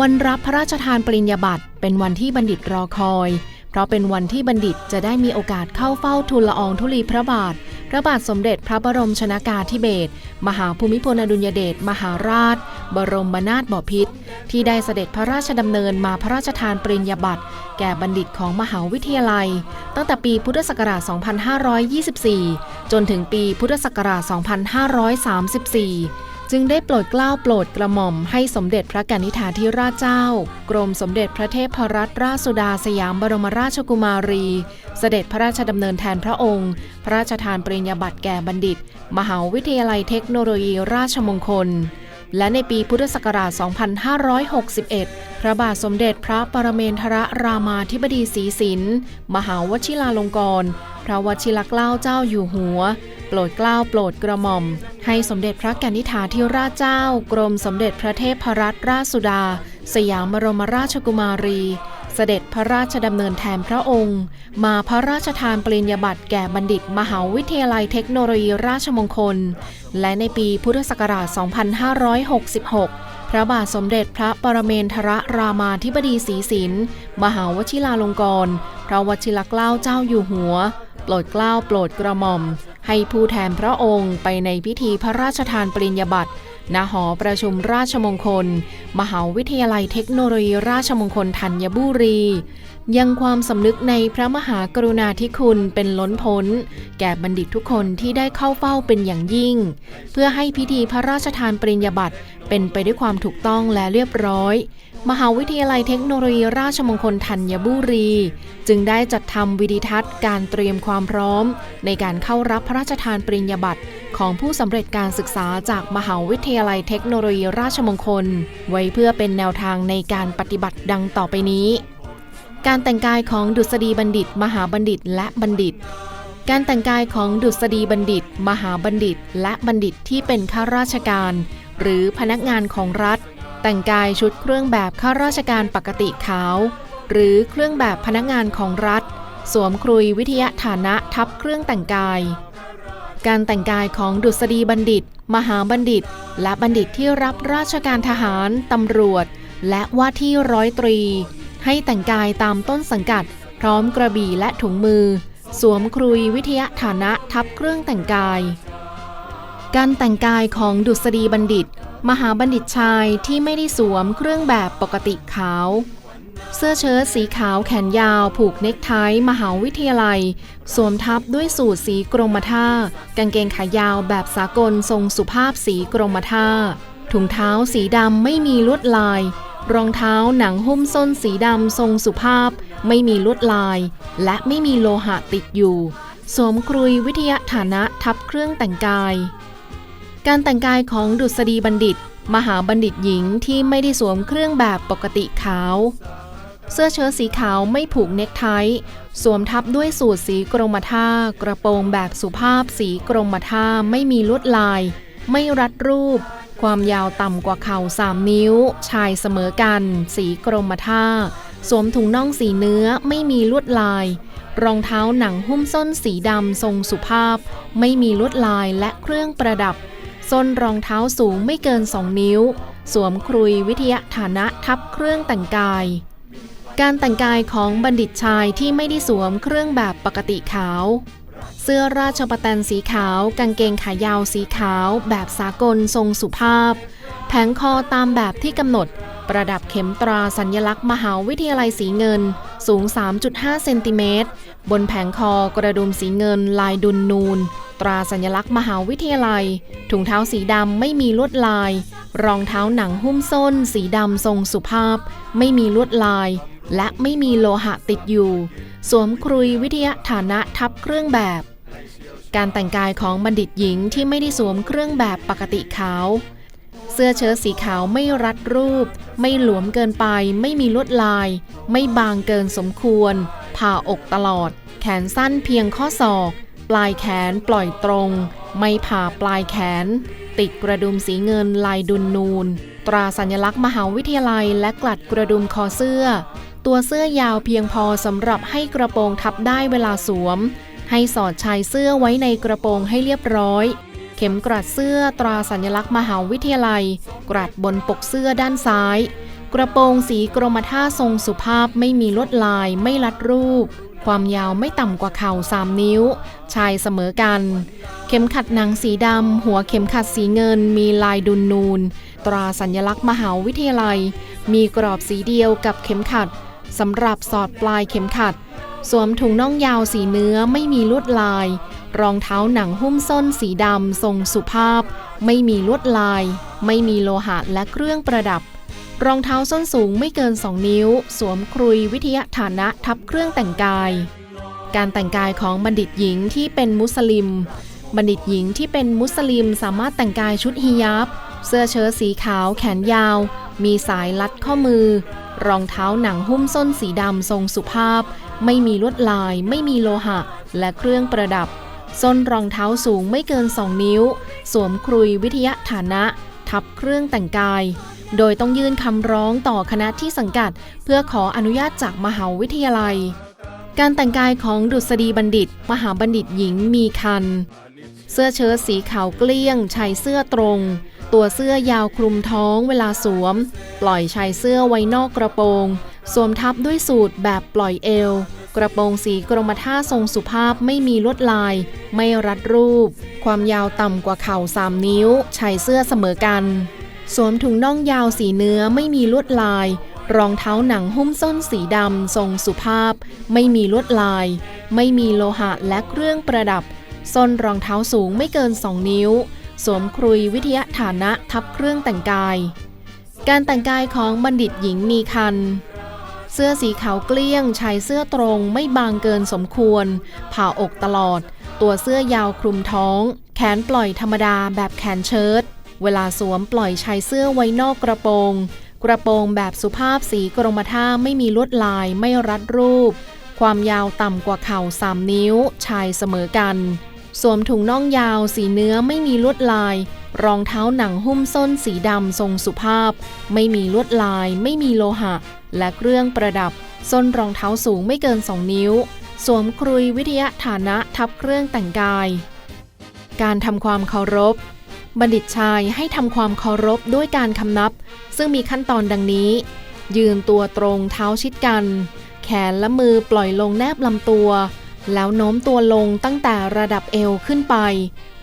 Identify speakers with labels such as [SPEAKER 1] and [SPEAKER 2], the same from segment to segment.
[SPEAKER 1] วันรับพระราชทานปริญญาบัตรเป็นวันที่บัณฑิตรอคอย เพราะเป็นวันที่บัณฑิตจะได้มีโอกาสเข้าเฝ้าทูลละอองธุลีพระบาท พระบาทสมเด็จพระบรมชนากาธิเบศรมหาภูมิพลอดุลยเดชมหาราช บรมนาถบพิตรที่ได้เสด็จพระราชดำเนินมาพระราชทานปริญญาบัตรแก่บัณฑิตของมหาวิทยาลัย ตั้งแต่ปีพุทธศักราช 2524 จนถึงปีพุทธศักราช 2534 จึงได้โปรดเกล้าโปรดกระหม่อมให้สมเด็จพระกนิษฐาธิราชเจ้า กรมสมเด็จพระเทพรัตนราชสุดาสยามบรมราชกุมารี เสด็จพระราชดำเนินแทนพระองค์ พระราชทานปริญญาบัตรแก่บัณฑิต มหาวิทยาลัยเทคโนโลยีราชมงคล และในปีพุทธศักราช 2561 พระบาทสมเด็จพระปรเมนทรรามาธิบดีศรีสินมหาวชิราลงกรณ์พระวชิรเกล้าเจ้าอยู่หัว โปรดเกล้าโปรดกระหม่อม ให้สมเด็จพระกนิษฐาธิราชเจ้า กรมสมเด็จพระเทพรัตนราชสุดา สยามบรมราชกุมารี เสด็จพระราชดำเนินแทนพระองค์ มาพระราชทานปริญญาบัตรแก่บัณฑิต มหาวิทยาลัยเทคโนโลยีราชมงคล และในปีพุทธศักราช 2566พระบาทสมเด็จพระปรเมนทรรามาธิบดีศรีสินมหาวชิราลงกรณ์พระวชิรเกล้าเจ้าอยู่หัว โปรดเกล้าโปรดกระหม่อม ให้ผู้แทนพระองค์ไปในพิธีพระราชทานปริญญาบัตรณหอประชุมราชมงคล มหาวิทยาลัยเทคโนโลยีราชมงคลธัญบุรี ยังความสำนึกในพระมหากรุณาธิคุณเป็นล้นพ้น แก่บัณฑิตทุกคนที่ได้เข้าเฝ้าเป็นอย่างยิ่ง เพื่อให้พิธีพระราชทานปริญญาบัตรเป็นไปด้วยความถูกต้องและเรียบร้อย มหาวิทยาลัยเทคโนโลยีราชมงคลธัญบุรี จึงได้จัดทำวิดีทัศน์การเตรียมความพร้อม ในการเข้ารับพระราชทานปริญญาบัตรของผู้สำเร็จการศึกษาจากมหาวิทยาลัยเทคโนโลยีราชมงคล ไว้เพื่อเป็นแนวทางในการปฏิบัติดังต่อไปนี้ การแต่งกายของดุษฎีบัณฑิต มหาบัณฑิตและบัณฑิต การแต่งกายของดุษฎีบัณฑิต มหาบัณฑิต และบัณฑิตที่เป็นข้าราชการ หรือพนักงานของรัฐ แต่งกายชุดเครื่องแบบข้าราชการปกติขาว หรือเครื่องแบบพนักงานของรัฐ สวมครุยวิทยาฐานะทับเครื่องแต่งกาย การแต่งกายของดุษฎีบัณฑิต มหาบัณฑิต และบัณฑิตที่รับราชการทหาร ตำรวจ และว่าที่ร้อยตรี ให้แต่งกายตามต้นสังกัด พร้อมกระบี่และถุงมือ สวมครุยวิทยาฐานะทับเครื่องแต่งกายการแต่งกายของดุษฎีบัณฑิต มหาบัณฑิตชายที่ไม่ได้สวมเครื่องแบบปกติขาว เสื้อเชิ้ตสีขาวแขนยาวผูกเนคไทมหาวิทยาลัย สวมทับด้วยสูทสีกรมท่า กางเกงขายาวแบบสากลทรงสุภาพสีกรมท่า ถุงเท้าสีดำไม่มีลวดลาย รองเท้าหนังหุ้มส้นสีดำทรงสุภาพ ไม่มีลวดลาย และไม่มีโลหะติดอยู่ สวมครุยวิทยาฐานะทับเครื่องแต่งกาย การแต่งกายของดุษฎีบัณฑิต มหาบัณฑิตหญิงที่ไม่ได้สวมเครื่องแบบปกติขาว เสื้อเชิ้ตสีขาวไม่ผูกเนคไท สวมทับด้วยสูทสีกรมท่า กระโปรงแบบสุภาพสีกรมท่าไม่มีลวดลาย ไม่รัดรูป ความยาวต่ำกว่าเข่า3นิ้ว ชายเสมอกัน สีกรมท่า สวมถุงน่องสีเนื้อไม่มีลวดลายรองเท้าหนังหุ้มส้นสีดำทรงสุภาพ ไม่มีลวดลายและเครื่องประดับ ส้นรองเท้าสูงไม่เกิน 2 นิ้ว สวมครุยวิทยาฐานะทับเครื่องแต่งกาย การแต่งกายของบัณฑิตชายที่ไม่ได้สวมเครื่องแบบปกติขาว เสื้อราชประแตนสีขาว กางเกงขายาวสีขาว แบบสากลทรงสุภาพ แผงคอตามแบบที่กำหนด ประดับเข็มตราสัญลักษณ์มหาวิทยาลัยสีเงิน สูง 3.5 เซนติเมตร บนแผงคอกระดุมสีเงินลายดุลนูน ตราสัญลักษณ์มหาวิทยาลัย ถุงเท้าสีดำไม่มีลวดลาย รองเท้าหนังหุ้มส้น สีดำทรงสุภาพ ไม่มีลวดลาย และไม่มีโลหะติดอยู่ สวมครุยวิทยาฐานะทับเครื่องแบบ การแต่งกายของบัณฑิตหญิงที่ไม่ได้สวมเครื่องแบบปกติขาว เสื้อเชิ้ตสีขาวไม่รัดรูป ไม่หลวมเกินไป ไม่มีลวดลาย ไม่บางเกินสมควร ผ่าอกตลอด แขนสั้นเพียงข้อศอก ปลายแขนปล่อยตรง ไม่ผ่าปลายแขน ติดกระดุมสีเงินลายดุลนูน ตราสัญลักษณ์มหาวิทยาลัยและกลัดกระดุมคอเสื้อ ตัวเสื้อยาวเพียงพอสำหรับให้กระโปรงทับได้เวลาสวม ให้สอดชายเสื้อไว้ในกระโปรงให้เรียบร้อย เข็มกลัดเสื้อตราสัญลักษณ์มหาวิทยาลัย กลัดบนปกเสื้อด้านซ้าย กระโปรงสีกรมท่าทรงสุภาพไม่มีลวดลายไม่ลัดรูป ความยาวไม่ต่ำกว่าเข่า 3 นิ้ว ชายเสมอกัน เข็มขัดหนังสีดำ หัวเข็มขัดสีเงิน มีลายดุนนูน ตราสัญลักษณ์มหาวิทยาลัย มีกรอบสีเดียวกับเข็มขัดสำหรับสอดปลายเข็มขัด สวมถุงน่องยาวสีเนื้อไม่มีลวดลาย รองเท้าหนังหุ้มส้นสีดำทรงสุภาพ ไม่มีลวดลาย ไม่มีโลหะและเครื่องประดับ รองเท้าส้นสูงไม่เกิน 2 นิ้ว สวมครุยวิทยาฐานะทับเครื่องแต่งกาย การแต่งกายของบัณฑิตหญิงที่เป็นมุสลิม บัณฑิตหญิงที่เป็นมุสลิมสามารถแต่งกายชุดฮิญาบเสื้อเชิ้ตสีขาวแขนยาว มีสายลัดข้อมือ รองเท้าหนังหุ้มส้นสีดำทรงสุภาพ ไม่มีลวดลาย ไม่มีโลหะ และเครื่องประดับ ส้นรองเท้าสูงไม่เกิน 2 นิ้ว สวมครุยวิทยาฐานะ ทับเครื่องแต่งกาย โดยต้องยื่นคำร้องต่อคณะที่สังกัด เพื่อขออนุญาตจากมหาวิทยาลัย การแต่งกายของดุษฎีบัณฑิต มหาบัณฑิตหญิงมีคัน เสื้อเชิ้ตสีขาวเกลี้ยงชายเสื้อตรง ตัวเสื้อยาวคลุมท้องเวลาสวม ปล่อยชายเสื้อไว้นอกกระโปรง สวมทับด้วยสูทแบบปล่อยเอว กระโปรงสีกรมท่าทรงสุภาพไม่มีลวดลาย ไม่รัดรูป ความยาวต่ำกว่าเข่า3นิ้วชายเสื้อเสมอกัน สวมถุงน่องยาวสีเนื้อไม่มีลวดลาย รองเท้าหนังหุ้มส้นสีดำทรงสุภาพ ไม่มีลวดลาย ไม่มีโลหะและเครื่องประดับ ส้นรองเท้าสูงไม่เกิน 2 นิ้ว สวมครุยวิทยาฐานะทับเครื่องแต่งกาย การแต่งกายของบัณฑิตหญิงมีคัน เสื้อสีขาวเกลี้ยงชายเสื้อตรงไม่บางเกินสมควร ผ่าอกตลอด ตัวเสื้อยาวคลุมท้อง แขนปล่อยธรรมดาแบบแขนเชิ้ต เวลาสวมปล่อยชายเสื้อไว้นอกกระโปรง กระโปรงแบบสุภาพสีกรมท่าไม่มีลวดลายไม่รัดรูป ความยาวต่ำกว่าเข่า3นิ้ว ชายเสมอกัน สวมถุงน่องยาวสีเนื้อไม่มีลวดลาย รองเท้าหนังหุ้มส้นสีดำทรงสุภาพ ไม่มีลวดลาย ไม่มีโลหะ และเครื่องประดับ ส้นรองเท้าสูงไม่เกิน2นิ้ว สวมครุยวิทยาฐานะทับเครื่องแต่งกาย การทำความเคารพ บัณฑิตชายให้ทำความเคารพด้วยการคำนับ ซึ่งมีขั้นตอนดังนี้ ยืนตัวตรงเท้าชิดกัน แขนและมือปล่อยลงแนบลำตัว แล้วโน้มตัวลงตั้งแต่ระดับเอวขึ้นไป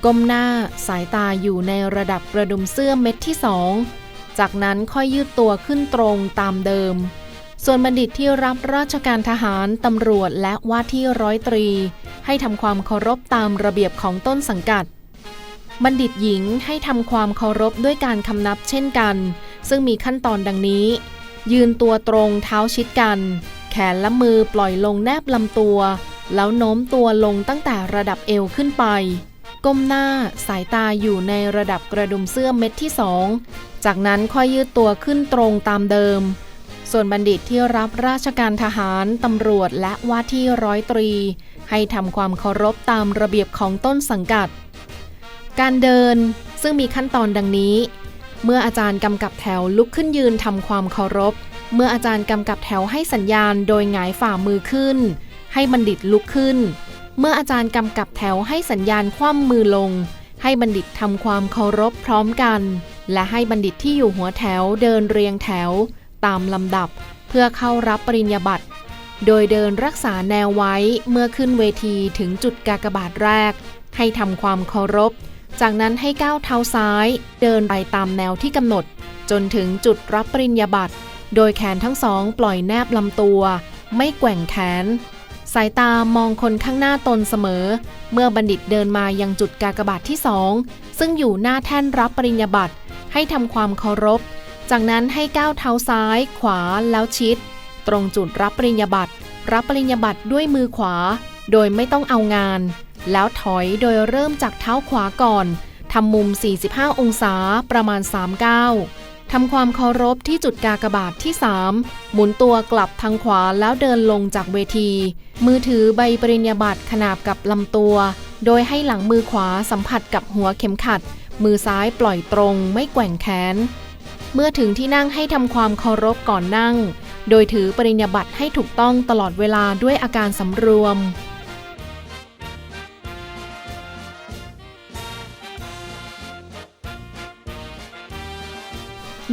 [SPEAKER 1] ก้มหน้าสายตาอยู่ในระดับกระดุมเสื้อเม็ดที่สองจากนั้นค่อยยืดตัวขึ้นตรงตามเดิม ส่วนบัณฑิตที่รับราชการทหารตำรวจและว่าที่ร้อยตรี ให้ทำความเคารพตามระเบียบของต้นสังกัด บัณฑิตหญิงให้ทำความเคารพด้วยการคำนับเช่นกัน ซึ่งมีขั้นตอนดังนี้ ยืนตัวตรงเท้าชิดกัน แขนและมือปล่อยลงแนบลำตัว แล้วโน้มตัวลงตั้งแต่ระดับเอวขึ้นไป ก้มหน้าสายตาอยู่ในระดับกระดุมเสื้อเม็ดที่สองจากนั้นค่อยยืดตัวขึ้นตรงตามเดิม ส่วนบัณฑิตที่รับราชการทหาร ตำรวจและว่าที่ร้อยตรี ให้ทำความเคารพตามระเบียบของต้นสังกัด การเดินซึ่งมีขั้นตอนดังนี้ เมื่ออาจารย์กำกับแถวลุกขึ้นยืนทำความเคารพ เมื่ออาจารย์กำกับแถวให้สัญญาณโดยหงายฝ่ามือขึ้น ให้บัณฑิตลุกขึ้น เมื่ออาจารย์กำกับแถวให้สัญญาณคว่ำมือลง ให้บัณฑิตทำความเคารพพร้อมกัน และให้บัณฑิตที่อยู่หัวแถวเดินเรียงแถว ตามลำดับ เพื่อเข้ารับปริญญาบัตรโดยเดินรักษาแนวไว้เมื่อขึ้นเวทีถึงจุดกากบาทแรก ให้ทำความเคารพ จากนั้นให้ก้าวเท้าซ้าย เดินไปตามแนวที่กำหนด จนถึงจุดรับปริญญาบัตร โดยแขนทั้งสองปล่อยแนบลำตัว ไม่แกว่งแขน สายตามองคนข้างหน้าตนเสมอ เมื่อบัณฑิตเดินมายังจุดกากบาทที่สองซึ่งอยู่หน้าแท่นรับปริญญาบัตร ให้ทำความเคารพ จากนั้นให้ก้าวเท้าซ้าย ขวาแล้วชิด ตรงจุดรับปริญญาบัตรรับปริญญาบัตรด้วยมือขวา โดยไม่ต้องเอางาน แล้วถอยโดยเริ่มจากเท้าขวาก่อนทำมุม 45 องศาประมาณ3ก้าวทำความเคารพที่จุดกากบาทที่ 3 หมุนตัวกลับทางขวาแล้วเดินลงจากเวที มือถือใบปริญญาบัตรขนาบกับลำตัว โดยให้หลังมือขวาสัมผัสกับหัวเข็มขัด มือซ้ายปล่อยตรงไม่แกว่งแขน เมื่อถึงที่นั่งให้ทำความเคารพก่อนนั่ง โดยถือปริญญาบัตรให้ถูกต้องตลอดเวลาด้วยอาการสำรวม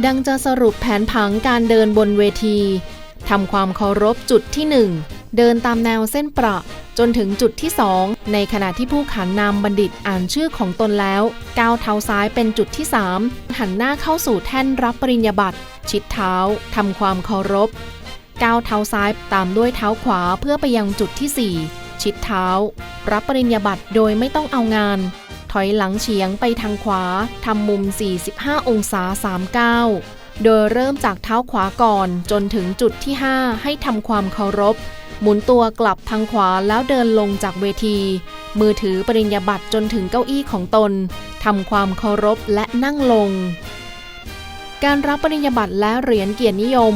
[SPEAKER 1] ดังจะสรุปแผนผังการเดินบนเวทีทำความเคารพจุดที่ 1 เดินตามแนวเส้นประจนถึงจุดที่ 2 ในขณะที่ผู้ขานนามบัณฑิตอ่านชื่อของตนแล้วก้าวเท้าซ้ายเป็นจุดที่ 3 หันหน้าเข้าสู่แท่นรับปริญญาบัตร ชิดเท้าทำความเคารพก้าวเท้าซ้ายตามด้วยเท้าขวาเพื่อไปยังจุดที่ 4 ชิดเท้า รับปริญญาบัตรโดยไม่ต้องเอางาน ถอยหลังเฉียงไปทางขวาทำมุม 45 องศา 39 โดยเริ่มจากเท้าขวาก่อนจนถึงจุดที่ 5 ให้ทำความเคารพ หมุนตัวกลับทางขวาแล้วเดินลงจากเวที มือถือปริญญาบัตรจนถึงเก้าอี้ของตนทำความเคารพและนั่งลง การรับปริญญาบัตรและเหรียญเกียรตินิยม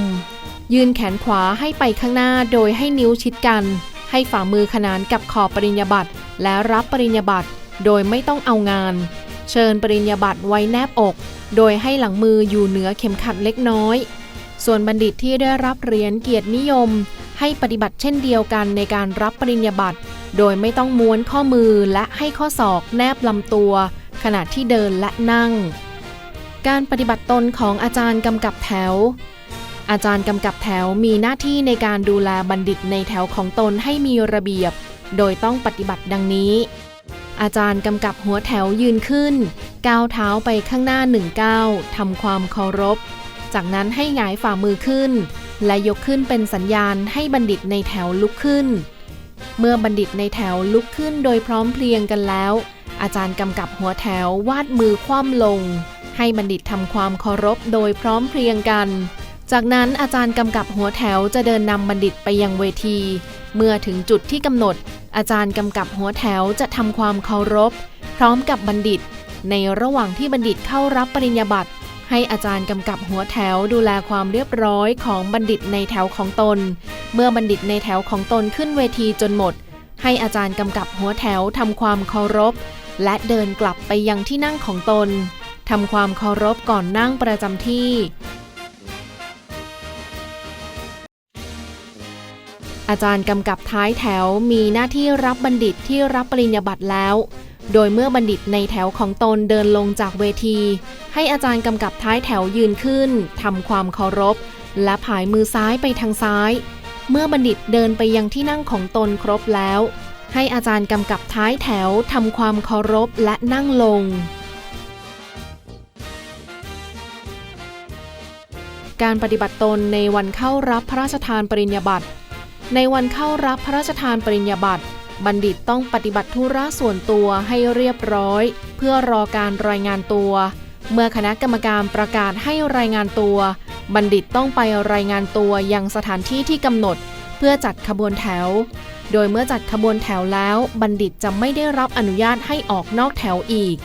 [SPEAKER 1] ยืนแขนขวาให้ไปข้างหน้าโดยให้นิ้วชิดกัน ให้ฝ่ามือขนานกับขอบปริญญาบัตรและรับปริญญาบัตร โดยไม่ต้องเอางาน เชิญปริญญาบัตรไว้แนบอก โดยให้หลังมืออยู่เหนือเข็มขัดเล็กน้อย ส่วนบัณฑิตที่ได้รับเหรียญเกียรตินิยม ให้ปฏิบัติเช่นเดียวกันในการรับปริญญาบัตร โดยไม่ต้องม้วนข้อมือและให้ข้อศอกแนบลำตัว ขณะที่เดินและนั่ง การปฏิบัติตนของอาจารย์กำกับแถวอาจารย์กำกับแถวมีหน้าที่ในการดูแลบัณฑิตในแถวของตนให้มีระเบียบ โดยต้องปฏิบัติดังนี้ อาจารย์กำกับหัวแถวยืนขึ้น ก้าวเท้าไปข้างหน้าหนึ่งก้าวทำความเคารพ จากนั้นให้หงายฝ่ามือขึ้น และยกขึ้นเป็นสัญญาณให้บัณฑิตในแถวลุกขึ้น เมื่อบัณฑิตในแถวลุกขึ้นโดยพร้อมเพรียงกันแล้ว อาจารย์กำกับหัวแถววาดมือคว่ำลง ให้บัณฑิตทำความเคารพโดยพร้อมเพรียงกัน จากนั้นอาจารย์กำกับหัวแถวจะเดินนำบัณฑิตไปยังเวที เมื่อถึงจุดที่กำหนด อาจารย์กำกับหัวแถวจะทำความเคารพ พร้อมกับบัณฑิต ในระหว่างที่บัณฑิตเข้ารับปริญญาบัตรให้อาจารย์กำกับหัวแถวดูแลความเรียบร้อยของบัณฑิตในแถวของตน เมื่อบัณฑิตในแถวของตนขึ้นเวทีจนหมด ให้อาจารย์กำกับหัวแถวทำความเคารพ และเดินกลับไปยังที่นั่งของตนทำความเคารพก่อนนั่งประจำที่ อาจารย์กำกับท้ายแถวมีหน้าที่รับบัณฑิตที่รับปริญญาบัตรแล้ว โดยเมื่อบัณฑิตในแถวของตนเดินลงจากเวที ให้อาจารย์กำกับท้ายแถวยืนขึ้นทำความเคารพ และผายมือซ้ายไปทางซ้าย เมื่อบัณฑิตเดินไปยังที่นั่งของตนครบแล้ว ให้อาจารย์กำกับท้ายแถวทำความเคารพและนั่งลงการปฏิบัติตนในวันเข้ารับพระราชทานปริญญาบัตร ในวันเข้ารับพระราชทานปริญญาบัตรบัณฑิตต้องปฏิบัติธุระส่วนตัวให้เรียบร้อย เพื่อรอการรายงานตัว เมื่อคณะกรรมการประกาศให้รายงานตัว บัณฑิตต้องไปรายงานตัวยังสถานที่ที่กำหนด เพื่อจัดขบวนแถว โดยเมื่อจัดขบวนแถวแล้ว บัณฑิตจะไม่ได้รับอนุญาตให้ออกนอกแถวอีก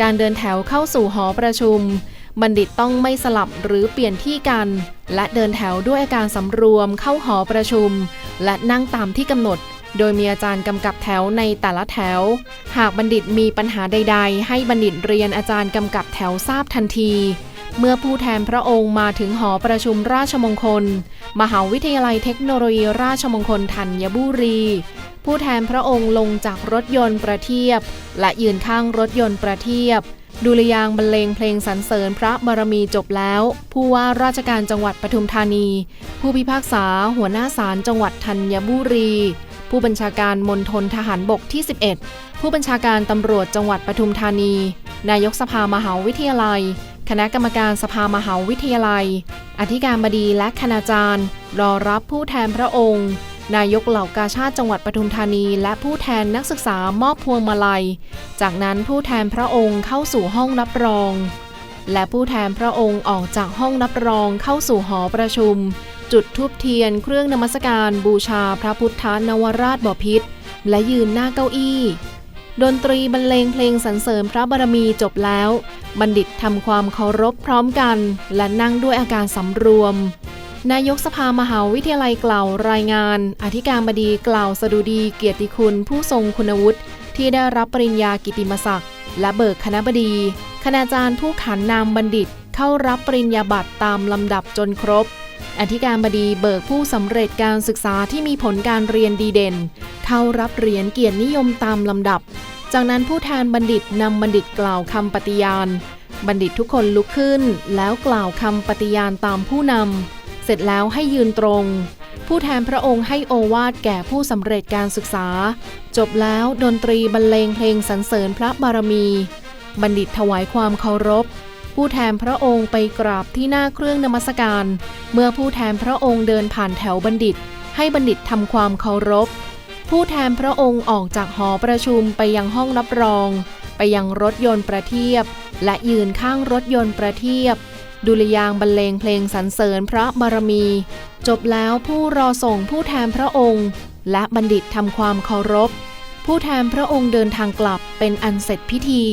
[SPEAKER 1] การเดินแถวเข้าสู่หอประชุม บัณฑิตต้องไม่สลับหรือเปลี่ยนที่กัน และเดินแถวด้วยอาการสำรวมเข้าหอประชุม และนั่งตามที่กำหนด โดยมีอาจารย์กำกับแถวในแต่ละแถว หากบัณฑิตมีปัญหาใด ๆ ให้บัณฑิตเรียนอาจารย์กำกับแถวทราบทันที เมื่อผู้แทนพระองค์มาถึงหอประชุมราชมงคล มหาวิทยาลัยเทคโนโลยีราชมงคลธัญบุรีผู้แทนพระองค์ลงจากรถยนต์ประเทียบ และยืนข้างรถยนต์ประเทียบ ดุริยางบรรเลงเพลงสรรเสริญพระบารมีจบแล้ว ผู้ว่าราชการจังหวัดปทุมธานี ผู้พิพากษาหัวหน้าศาลจังหวัดธัญบุรี ผู้บัญชาการมณฑลทหารบกที่ 11 ผู้บัญชาการตำรวจจังหวัดปทุมธานี นายกสภามหาวิทยาลัย คณะกรรมการสภามหาวิทยาลัย อธิการบดีและคณาจารย์ รอรับผู้แทนพระองค์ นายกเหล่ากาชาติจังหวัดปทุมธานี และผู้แทนนักศึกษามอบพวงมาลัย จากนั้นผู้แทนพระองค์เข้าสู่ห้องรับรอง และผู้แทนพระองค์ออกจากห้องรับรองเข้าสู่หอประชุม จุดทูบเทียนเครื่องนมัสการบูชาพระพุทธนวราชบพิตรและยืนหน้าเก้าอี้ ดนตรีบรรเลงเพลงสรรเสริญพระบารมีจบแล้ว บัณฑิตทำความเคารพพร้อมกัน และนั่งด้วยอาการสำรวม นายกสภามหาวิทยาลัยกล่าวรายงาน อธิการบดีกล่าวสดุดีเกียรติคุณผู้ทรงคุณวุฒิที่ได้รับปริญญากิติมศักดิ์และเบิกคณะบดี คณาจารย์ผู้ขานนามบัณฑิตเข้ารับปริญญาบัตรตามลำดับจนครบ อธิการบดีเบิกผู้สำเร็จการศึกษาที่มีผลการเรียนดีเด่น เข้ารับเหรียญเกียรตินิยมตามลำดับ จากนั้นผู้แทนบัณฑิตนำบัณฑิตกล่าวคำปฏิญาณ บัณฑิตทุกคนลุกขึ้น แล้วกล่าวคำปฏิญาณตามผู้นำ เสร็จแล้วให้ยืนตรง ผู้แทนพระองค์ให้โอวาทแก่ผู้สำเร็จการศึกษา จบแล้วดนตรีบรรเลงเพลงสรรเสริญพระบารมี บัณฑิตถวายความเคารพ ผู้แทนพระองค์ไปกราบที่หน้าเครื่องนมัสการ เมื่อผู้แทนพระองค์เดินผ่านแถวบัณฑิต ให้บัณฑิตทำความเคารพ ผู้แทนพระองค์ออกจากหอประชุมไปยังห้องรับรอง ไปยังรถยนต์ประเทียบ และยืนข้างรถยนต์ประเทียบ ดุลยางบรรเลงเพลงสรรเสริญพระบารมี จบแล้วผู้รอส่งผู้แทนพระองค์ และบัณฑิตทำความเคารพ ผู้แทนพระองค์เดินทางกลับเป็นอันเสร็จพิธี